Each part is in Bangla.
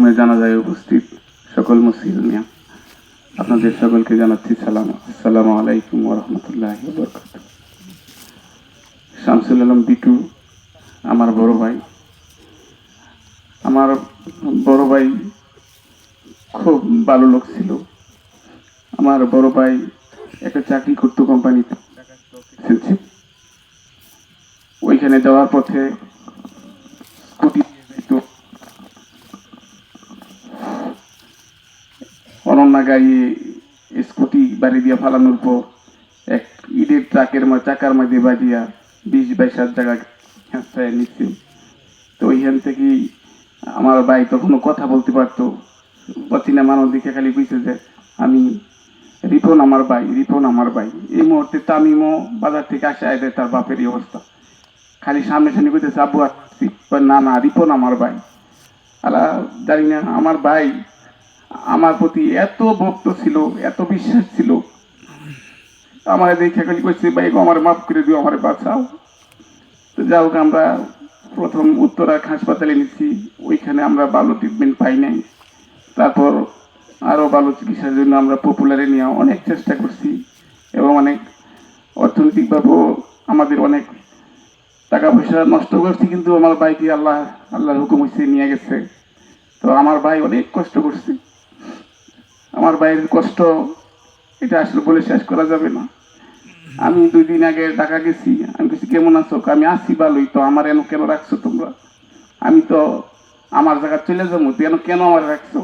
মরহুমের জানাজায় উপস্থিত সকল মুসলিমিয়া আপনাদের সকলকে জানাচ্ছি সালাম। আসসালামু আলাইকুম ওরহমতুল্লাহ বরকত শামসুল আলম বিটু আমার বড় ভাই। আমার বড় ভাই খুব ভালো লোক ছিল। আমার বড় ভাই একটা চাকরি করতো কোম্পানিতে। ওইখানে যাওয়ার পথে স্কুটি যেত অনন্যা গাড়ি স্কুটি বাড়ি দিয়ে ফালানোর পর এক ইটের ট্রাকের চাকার মাঝে বাজিয়া বিশ, বাইশ হাজার টাকা খেঁচায় নিচ্ছে। তো ওইখান থেকেই আমার ভাই তখনও কথা বলতে পারতো। অচিনা মানুষ দেখে খালি বুঝছে যে আমি রিপন আমার ভাই, রিপন আমার ভাই। এই মুহূর্তে তামিমও বাজার থেকে আসে আয় তার বাপেরই অবস্থা। খালি সামনে সামনে করতেছে আব্বু আসছি না না, রিপন আমার ভাই। আলা, জানি না, আমার ভাই আমার প্রতি এত ভক্ত ছিল, এত বিশ্বাস ছিল। আমার দেখে খালি কইছে, ভাই আমার মাফ করে দিও, আমার বাঁচাও। তো যাই হোক, আমরা প্রথম উত্তরা হাসপাতালে নিচ্ছি, ওইখানে আমরা ভালো ট্রিটমেন্ট পাই নাই। তারপর আরও ভালো চিকিৎসার জন্য আমরা পপুলারে নিয়ে অনেক চেষ্টা করছি এবং অনেক অর্থনৈতিকভাবেও আমাদের অনেক টাকা পয়সা নষ্ট করছি, কিন্তু আমার ভাইকে আল্লাহ, আল্লাহর হুকুম হয়েছে নিয়ে গেছে। তো আমার ভাই অনেক কষ্ট করছে। আমার বাইরের কষ্ট, এটা আসলে বলে শেষ করা যাবে না। আমি দুই দিন আগে ঢাকা গেছি, আমি কিছু কেমন আছো? আমি আসি ভালোই, তো আমার এন কেন রাখছো তোমরা? আমি তো আমার জায়গা চলে যাব, তুই এন কেন আমার রাখছো?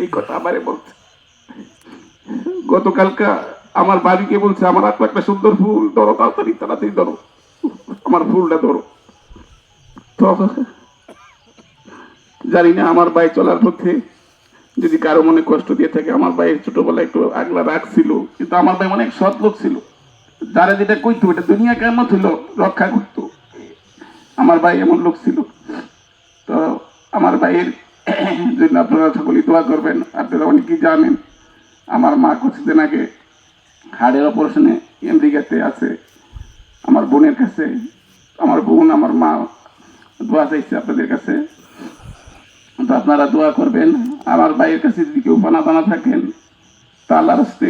এই কথা আমারে বলছে। গতকালকা আমার বাড়িকে বলছে, আমার হাতে একটা সুন্দর ফুল, ধরো, তাড়াতাড়ি তাড়াতাড়ি ধরো, আমার ফুলটা ধরো। তো জানি না আমার ভাই চলার পথে যদি কারও মনে কষ্ট দিয়ে থাকে, আমার ভাইয়ের ছোটবেলায় একটু আগলা রাখছিল কিন্তু আমার ভাই অনেক সৎ লোক ছিল। যারা যেটা কইতো, এটা দুনিয়া কেমন ছিল, রক্ষা করতো। আমার ভাই এমন লোক ছিল। তো আমার ভাইয়ের জন্য আপনারা সকলেই দোয়া করবেন। আপনারা অনেকেই জানেন, আমার মা কিছুদিন আগে হাড়ের অপারেশনে আমেরিকাতে আছে। আমার বোনের কাছে, আমার বোন, আমার মা দোয়া চাইছে আপনাদের কাছে। তো আপনারা দোয়া করবেন, আমার ভাইয়ের কাছে যদি কেউ বানা বানা থাকেন, তা আল্লাহ রাস্তে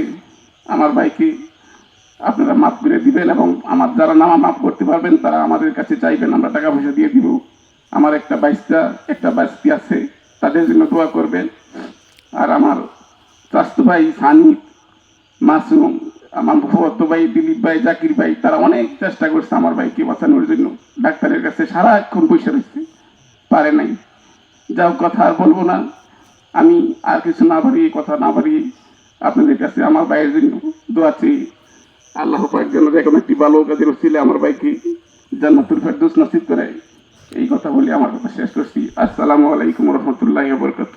আমার ভাইকে আপনারা মাফ করে দিবেন এবং আমার যারা নামা মাফ করতে পারবেন, তারা আমাদের কাছে চাইবেন, আমরা টাকা পয়সা দিয়ে দিব। আমার একটা বাইশটা, একটা বাইশটি আছে, তাদের জন্য দোয়া করবেন। আর আমার স্বাস্থ্য ভাই সানি, মাসুম, আমার ভগত ভাই, দিলীপ ভাই, জাকির ভাই, তারা অনেক চেষ্টা করছে আমার ভাইকে বাঁচানোর জন্য। ডাক্তারের কাছে সারাক্ষণ বসে রয়েছে, পারে নাই। যাও, কথা আর বলব না। আমি আর কিছু না বাড়িয়ে কথা না বাড়িয়ে আপনাদের কাছে আমার ভাইয়ের জন্য দোয়া আল্লাহ পাক যেন এখন একটি ভালো কাজের ছিল আমার ভাইকে জান্নাতুল ফেরদৌস নসিব করে এই কথা বলে আমার কথা শেষ করছি। আসসালামু আলাইকুম রহমতুল্লাহ বরকত